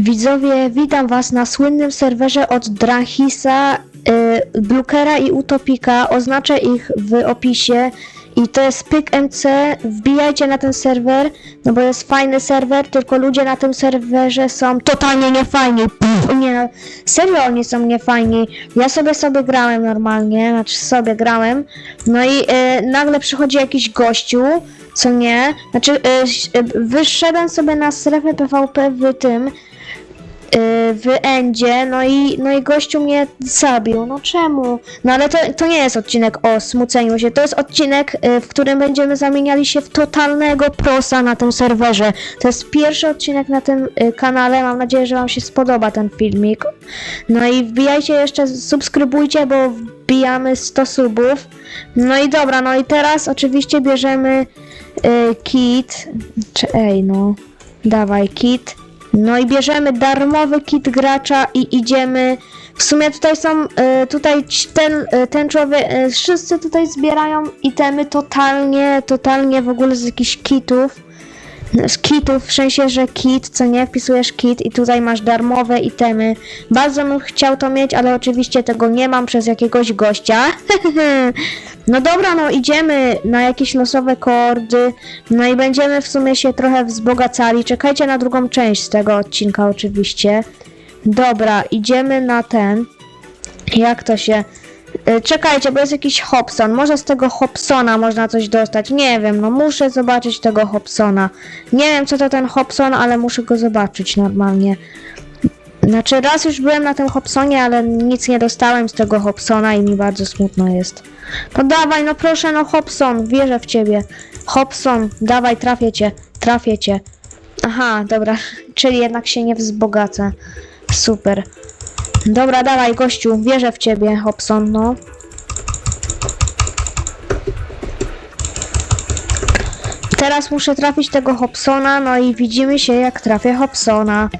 Widzowie, witam was na słynnym serwerze od Dranhisa, y, Blukera i Utopika. Oznaczę ich w opisie. I to jest PykMC. Wbijajcie na ten serwer, no bo jest fajny serwer, tylko ludzie na tym serwerze są totalnie niefajni. Pff, nie, no, serio oni są niefajni. Ja sobie sobie grałem normalnie, znaczy sobie grałem. No i y, nagle przychodzi jakiś gościu, co nie? Znaczy, y, y, wyszedłem sobie na strefę PvP w tym, w Endzie, no i, no i gościu mnie zabił. No czemu? No ale to, to nie jest odcinek o smuceniu się, to jest odcinek, y, w którym będziemy zamieniali się w totalnego prosa na tym serwerze. To jest pierwszy odcinek na tym y, kanale, mam nadzieję, że wam się spodoba ten filmik. No i wbijajcie jeszcze, subskrybujcie, bo wbijamy 100 subów. No i dobra, no i teraz oczywiście bierzemy y, kit, ej no, dawaj kit. No i bierzemy darmowy kit gracza i idziemy. W sumie tutaj są, y, tutaj ten, y, ten człowiek, y, wszyscy tutaj zbierają itemy totalnie, totalnie w ogóle z jakichś kitów. Z kitów, w sensie, że kit, co nie, wpisujesz kit i tutaj masz darmowe itemy. Bardzo bym chciał to mieć, ale oczywiście tego nie mam przez jakiegoś gościa. no dobra, no idziemy na jakieś losowe kordy, no i będziemy w sumie się trochę wzbogacali. Czekajcie na drugą część z tego odcinka oczywiście. Dobra, idziemy na ten. Jak to się... Y, Czekajcie, bo jest jakiś Hobson. Może z tego Hobsona można coś dostać. Nie wiem, no muszę zobaczyć tego Hobsona. Nie wiem, co to ten Hobson, ale muszę go zobaczyć normalnie. Znaczy, raz już byłem na tym Hobsonie, ale nic nie dostałem z tego Hobsona i mi bardzo smutno jest. No dawaj, no proszę, no Hobson, wierzę w ciebie. Hobson, dawaj, trafię cię, trafię cię. Aha, dobra, czyli jednak się nie wzbogacę. Super. Dobra, dawaj, gościu, wierzę w ciebie, Hobson, no. Teraz muszę trafić tego Hobsona, no i widzimy się, jak trafię Hobsona.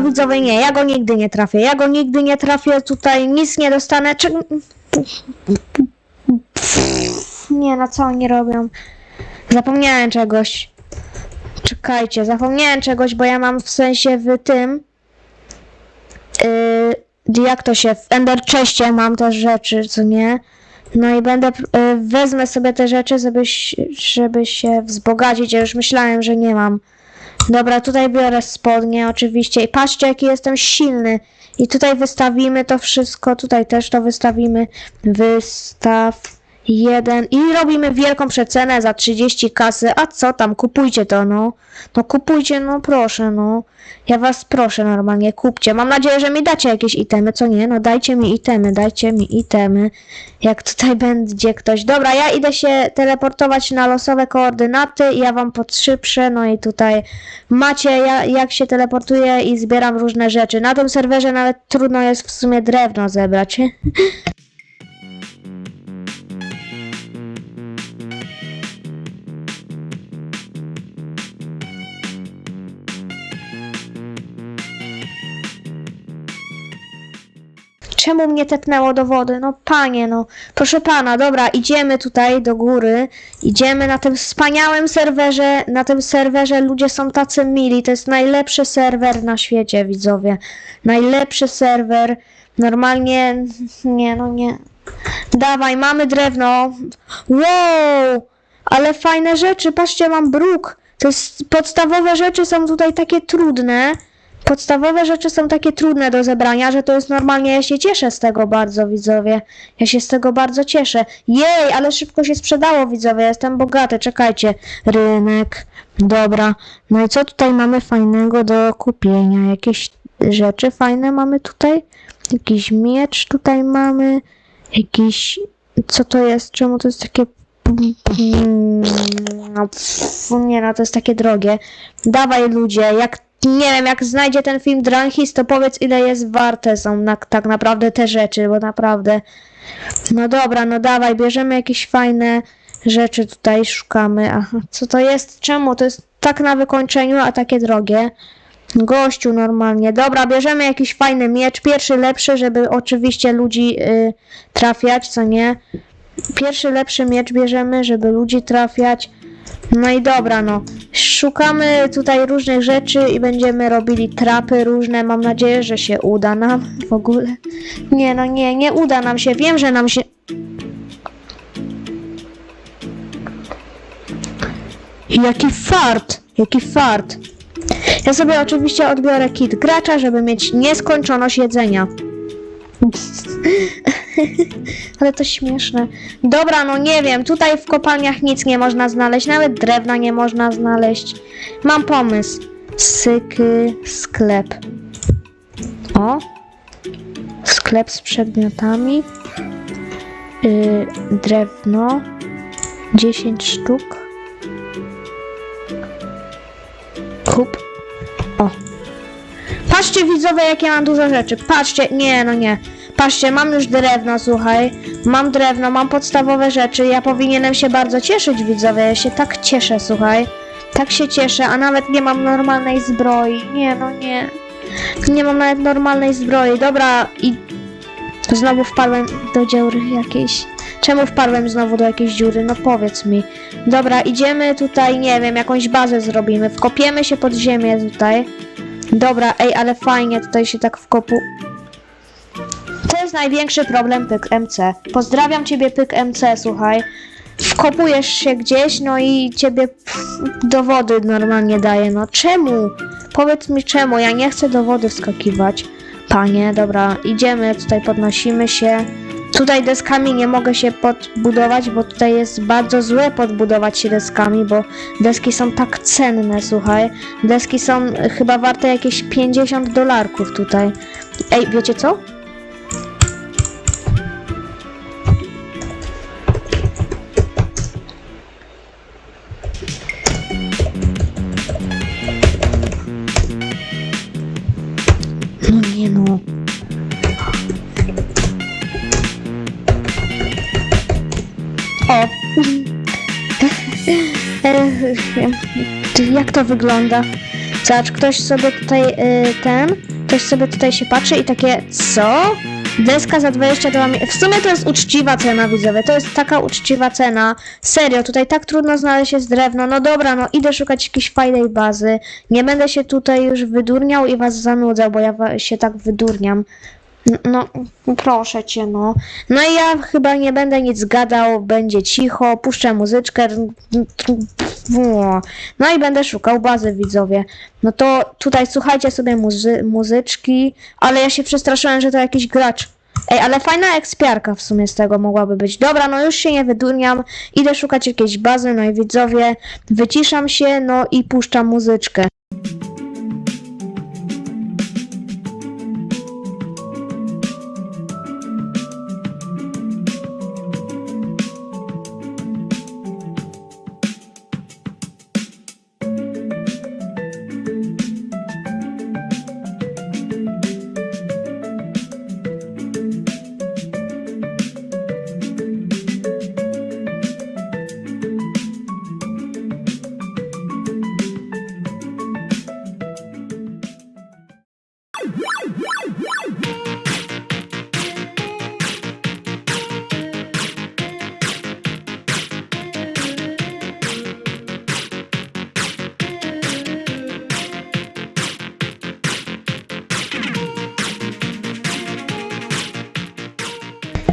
Dobra, nie, ja go nigdy nie trafię. Ja go nigdy nie trafię, tutaj nic nie dostanę. Czy... Nie, na co oni robią? Zapomniałem czegoś. Czekajcie, zapomniałem czegoś, bo ja mam w sensie w tym. Yy, jak to się. W Ender Chestie mam te rzeczy, co nie? No i będę. Yy, wezmę sobie te rzeczy, żeby, żeby się wzbogacić. Ja już myślałem, że nie mam. Dobra, tutaj biorę spodnie oczywiście i patrzcie jaki jestem silny. I tutaj wystawimy to wszystko, tutaj też to wystawimy. Wystaw jeden i robimy wielką przecenę za 30 kasy. A co tam, kupujcie to, no. No kupujcie, no proszę, no. Ja was proszę normalnie, kupcie. Mam nadzieję, że mi dacie jakieś itemy, co nie? No dajcie mi itemy, dajcie mi itemy. Jak tutaj będzie ktoś. Dobra, ja idę się teleportować na losowe koordynaty ja wam podszyprzę. No i tutaj macie ja, jak się teleportuję i zbieram różne rzeczy. Na tym serwerze nawet trudno jest w sumie drewno zebrać. Czemu mnie tepnęło do wody? No panie, no. Proszę pana, dobra, idziemy tutaj do góry. Idziemy na tym wspaniałym serwerze. Na tym serwerze ludzie są tacy mili. To jest najlepszy serwer na świecie, widzowie. Najlepszy serwer. Normalnie, nie, no nie. Dawaj, mamy drewno. Wow! Ale fajne rzeczy. Patrzcie, mam bruk. To jest podstawowe rzeczy są tutaj takie trudne. Podstawowe rzeczy są takie trudne do zebrania, że to jest normalnie, ja się cieszę z tego bardzo, widzowie. Ja się z tego bardzo cieszę. Jej, ale szybko się sprzedało, widzowie, jestem bogaty, czekajcie. Rynek, dobra. No i co tutaj mamy fajnego do kupienia? Jakieś rzeczy fajne mamy tutaj? Jakiś miecz tutaj mamy. Jakiś... Co to jest? Czemu to jest takie... No, nie no, to jest takie drogie. Dawaj ludzie, jak nie wiem, jak znajdzie ten film Dranhis, to powiedz ile jest warte są na, tak naprawdę te rzeczy, bo naprawdę. No dobra, no dawaj, bierzemy jakieś fajne rzeczy tutaj, szukamy. Aha, co to jest? Czemu? To jest tak na wykończeniu, a takie drogie. Gościu normalnie. Dobra, bierzemy jakiś fajny miecz. Pierwszy lepszy, żeby oczywiście ludzi y, trafiać, co nie? Pierwszy lepszy miecz bierzemy, żeby ludzi trafiać. No i dobra, no. Szukamy tutaj różnych rzeczy i będziemy robili trapy różne. Mam nadzieję, że się uda nam w ogóle. Nie, no nie, nie uda nam się. Wiem, że nam się. Jaki fart! Jaki fart! Ja sobie oczywiście odbiorę kit gracza, żeby mieć nieskończoność jedzenia. Ale to śmieszne. Dobra, no nie wiem, tutaj w kopalniach nic nie można znaleźć, nawet drewna nie można znaleźć. Mam pomysł. Syky, sklep. O. Sklep z przedmiotami. Yy, drewno. 10 sztuk. Kup. O. Patrzcie widzowie, jakie mam dużo rzeczy. Patrzcie, nie, no nie. Patrzcie, mam już drewno, słuchaj. Mam drewno, mam podstawowe rzeczy. Ja powinienem się bardzo cieszyć, widzowie. Ja się tak cieszę, słuchaj. Tak się cieszę, a nawet nie mam normalnej zbroi. Nie, no nie. Nie mam nawet normalnej zbroi. Dobra, i znowu wpadłem do dziury jakiejś. Czemu wpadłem znowu do jakiejś dziury? No powiedz mi. Dobra, idziemy tutaj, nie wiem, jakąś bazę zrobimy. Wkopiemy się pod ziemię tutaj. Dobra, ej, ale fajnie tutaj się tak wkopu... To jest największy problem Pyk MC. Pozdrawiam ciebie Pyk MC, słuchaj. Wkopujesz się gdzieś, no i ciebie pff, do wody normalnie daje. No czemu? Powiedz mi czemu, ja nie chcę do wody wskakiwać. Panie, dobra, idziemy, tutaj podnosimy się. Tutaj deskami nie mogę się podbudować, bo tutaj jest bardzo złe podbudować się deskami, bo deski są tak cenne, słuchaj. Deski są chyba warte jakieś 50 dolarków tutaj. Ej, wiecie co? O. Jak to wygląda? Zobacz, ktoś sobie tutaj y, ten, ktoś sobie tutaj się patrzy i takie, co? Deska za 22 mi- W sumie to jest uczciwa cena, widzowie. To jest taka uczciwa cena. Serio, tutaj tak trudno znaleźć jest drewno. No dobra, no idę szukać jakiejś fajnej bazy. Nie będę się tutaj już wydurniał i was zanudzał, bo ja się tak wydurniam. No, proszę cię, no. No i ja chyba nie będę nic gadał, będzie cicho, puszczę muzyczkę. No i będę szukał bazy, widzowie. No to tutaj słuchajcie sobie muzy muzyczki, ale ja się przestraszyłem, że to jakiś gracz. Ej, ale fajna ekspiarka w sumie z tego mogłaby być. Dobra, no już się nie wydurniam, idę szukać jakiejś bazy, no i widzowie, wyciszam się, no i puszczam muzyczkę.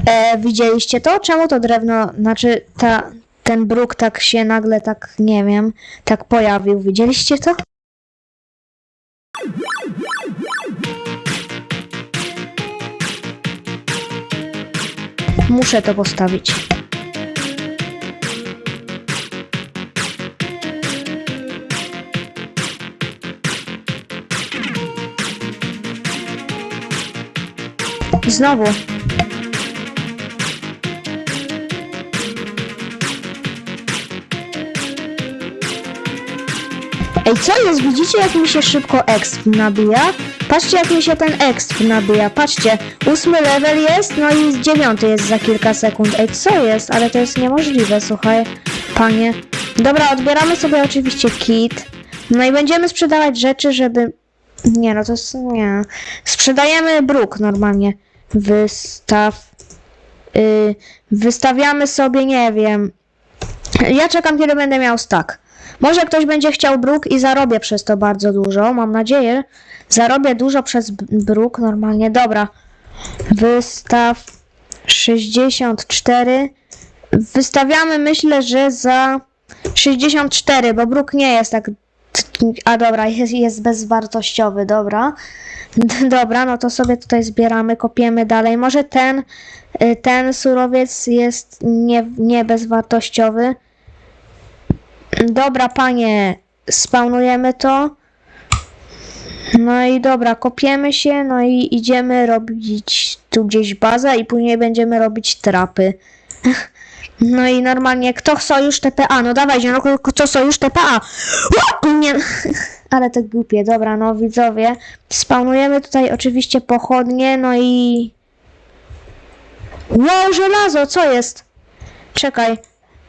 E, widzieliście to? Czemu to drewno, znaczy ta, ten bruk tak się nagle, tak nie wiem, tak pojawił? Widzieliście to? Muszę to postawić. Znowu Ej, co jest? Widzicie, jak mi się szybko exp nabija? Patrzcie, jak mi się ten exp nabija. Patrzcie, ósmy level jest, no i dziewiąty jest za kilka sekund. Ej, co jest? Ale to jest niemożliwe, słuchaj, panie. Dobra, odbieramy sobie oczywiście kit. No i będziemy sprzedawać rzeczy, żeby... Nie, no to jest... nie. Sprzedajemy bruk normalnie. Wystaw... Yy, wystawiamy sobie, nie wiem... Ja czekam, kiedy będę miał stack. Może ktoś będzie chciał bruk i zarobię przez to bardzo dużo. Mam nadzieję. Zarobię dużo przez bruk normalnie. Dobra. Wystaw 64. Wystawiamy myślę, że za 64, bo bruk nie jest tak. A dobra, jest, jest bezwartościowy, dobra. Dobra, no to sobie tutaj zbieramy, kopiemy dalej. Może ten, y, ten surowiec jest nie, nie bezwartościowy. Dobra, panie, spawnujemy to. No i dobra, kopiemy się, no i idziemy robić tu gdzieś bazę i później będziemy robić trapy. No i normalnie, kto sojusz TPA? No dawajcie, no kto sojusz TPA? Ua! Nie, ale to głupie, dobra, no widzowie. Spawnujemy tutaj oczywiście pochodnie, no i... Wow, żelazo, co jest? Czekaj,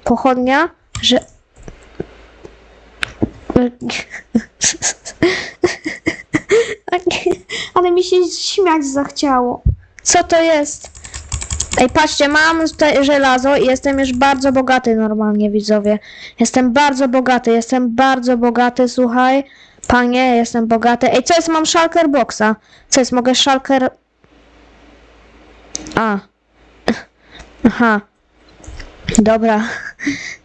pochodnia, że... Ale mi się śmiać zachciało. Co to jest? Ej, patrzcie, mam tutaj żelazo i jestem już bardzo bogaty normalnie, widzowie. Jestem bardzo bogaty, jestem bardzo bogaty, słuchaj. Panie, jestem bogaty. Ej, co jest? Mam shulker boxa. Co jest? Mogę shulker... A. Aha. Dobra.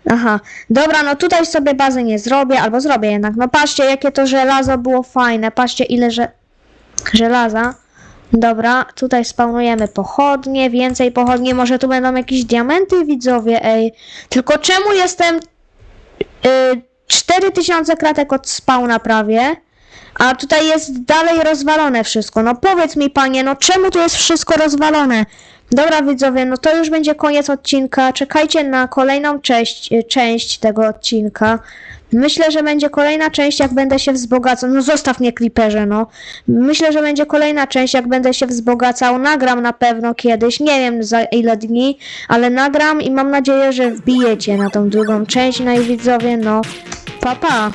Aha. Dobra, no tutaj sobie bazy nie zrobię, albo zrobię jednak. No patrzcie, jakie to żelazo było fajne. Patrzcie, ile że... żelaza. Dobra, tutaj spawnujemy pochodnie, więcej pochodni. Może tu będą jakieś diamenty, widzowie, ej. Tylko czemu jestem... Y, 4000 kratek od spawna prawie, a tutaj jest dalej rozwalone wszystko. No powiedz mi, panie, no czemu tu jest wszystko rozwalone? Dobra, widzowie, no to już będzie koniec odcinka. Czekajcie na kolejną część, y, część tego odcinka. Myślę, że będzie kolejna część, jak będę się wzbogacał. No zostaw mnie, Clipperze, no. Myślę, że będzie kolejna część, jak będę się wzbogacał. Nagram na pewno kiedyś, nie wiem za ile dni, ale nagram i mam nadzieję, że wbijecie na tą drugą część. No widzowie, no, pa pa.